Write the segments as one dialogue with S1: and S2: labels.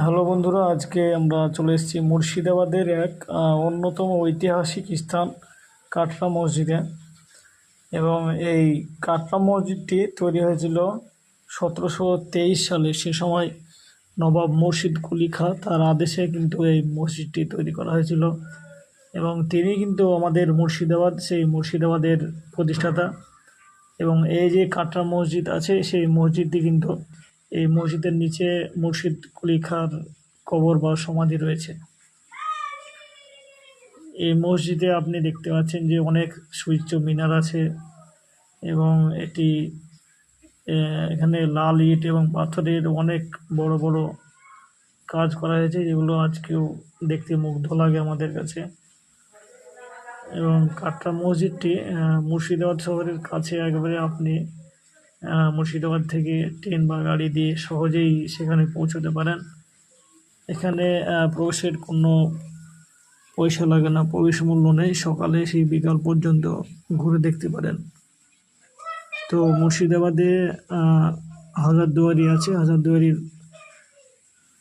S1: Hello বন্ধুরা, আজকে আমরা চলে এসেছি মুর্শিদাবাদের এক অন্যতম ঐতিহাসিক স্থান, কাটরা মসজিদে। এবং এই কাটরা মসজিদটি তৈরি হয়েছিল সতেরোশো তেইশ সালে। সে সময় নবাব মুর্শিদ কুলি খা তার আদেশে কিন্তু এই মসজিদটি তৈরি করা হয়েছিল। এবং তিনি কিন্তু আমাদের মুর্শিদাবাদ, সেই মুর্শিদাবাদের প্রতিষ্ঠাতা। এবং এই যে কাটরা মসজিদ আছে, সেই মসজিদটি কিন্তু এই মসজিদের নিচে মুর্শিদ কুলি খার কবর বা সমাধি রয়েছে। এই মসজিদে আপনি দেখতে পাচ্ছেন যে অনেক সুউচ্চ মিনার আছে এবং এটি এখানে লাল ইট এবং পাথরের অনেক বড় বড় কাজ করা হয়েছে, যেগুলো আজকেও দেখতে মুগ্ধ লাগে আমাদের কাছে। এবং কাটরা মসজিদটি মুর্শিদাবাদ শহরের কাছে একবারে আপনি মুর্শিদাবাদ থেকে ট্রেন বা গাড়ি দিয়ে সহজেই সেখানে পৌঁছতে পারেন। এখানে প্রবেশের কোনো পয়সা লাগে না, প্রবেশ মূল্য নেই। সকালে সেই বিকাল পর্যন্ত ঘুরে দেখতে পারেন। তো মুর্শিদাবাদে হাজারদুয়ারি আছে। হাজারদুয়ারির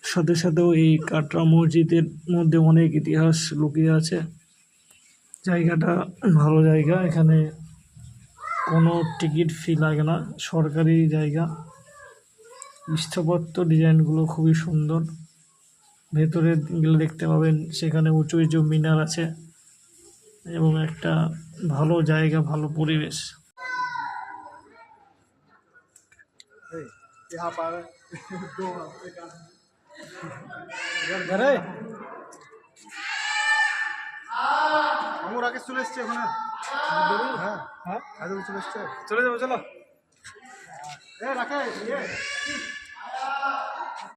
S1: সাথে সাথেও এই কাটরা মসজিদের মধ্যে অনেক ইতিহাস লুকিয়ে আছে। জায়গাটা ভালো জায়গা। এখানে কোনো টিকিট ফি লাগে না। সরকারি জায়গা। স্থাপত্য ডিজাইনগুলো খুবই সুন্দর। ভেতরে গেলে দেখতে পাবেন সেখানে উঁচু উঁচু মিনার আছে এবং একটা ভালো জায়গা ভালো পরিবেশ।
S2: আমার আগে চলে এসছে ওখানে। হ্যাঁ? চলে
S1: যাব চলো।
S2: রাখে